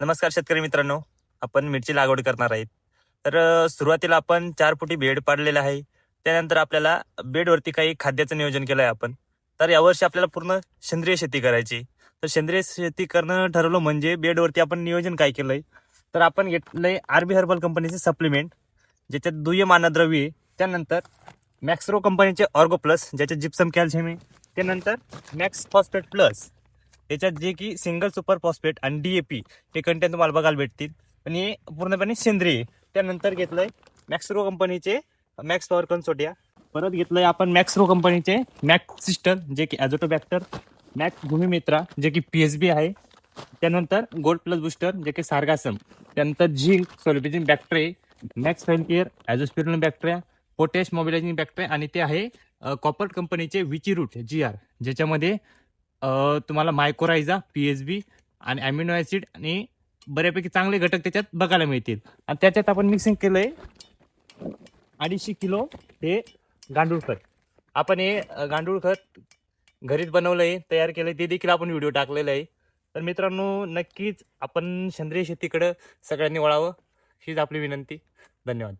नमस्कार शेतकरी मित्रांनो. आपण मिरची लागवड करणार आहेत. तर सुरुवातीला आपण चार फुटी बेड पाडलेला आहे. त्यानंतर आपल्याला बेडवरती काही खाद्याचं नियोजन केलं आहे आपण. तर यावर्षी आपल्याला पूर्ण सेंद्रिय शेती करायची. तर सेंद्रिय शेती करणं ठरवलं म्हणजे बेडवरती आपण नियोजन काय केलंय? तर आपण घेतलंय आरबी हर्बल कंपनीचे सप्लिमेंट ज्याच्यात दुय्यम अन्नद्रव्य आहे त्यानंतर मॅक्सरो कंपनीचे ऑर्गो प्लस ज्याच्यात जिप्सम कॅल्शियम आहे त्यानंतर मॅक्स फॉस्फेट प्लस त्याच्यात जे की सिंगल सुपर फॉस्फेट आणि डीएपी हे कंटेंट तुम्हाला बघायला भेटतील. पण हे पूर्णपणे सेंद्रिय त्यानंतर घेतलंय मॅक्सरो कंपनीचे मॅक्स पॉवर कन्सोटिया परत घेतलंय आपण मॅक्सरो कंपनीचे मॅक्स सिस्टर जे की ॲझोटोबॅक्टर मॅक्स भूमिमित्रा जे की पी एच बी आहे. त्यानंतर गोल्ड प्लस बुस्टर जे की सार्गासम त्यानंतर झिंक सोलोपिजिन bacteria max fail care azospirillum bacteria potash mobilising bacteria आणि ते आहे कॉपर कंपनीचे विची रूट जी आर ज्याच्यामध्ये तुम्हाला मायकोरायझा पी एच बी आणि अॅमिनो ॲसिड आणि बऱ्यापैकी चांगले घटक त्याच्यात बघायला मिळतील. आणि त्याच्यात आपण मिक्सिंग केलं आहे अडीचशे किलो हे गांडूळ खत आपण हे गांडूळ खत घरीच बनवलंय तयार आहे ते देखील आपण व्हिडिओ टाकलेला आहे. तर मित्रांनो नक्कीच आपण सेंद्रिय शेतीकडं सगळ्यांनी वळावं हीच आपली विनंती. धन्यवाद.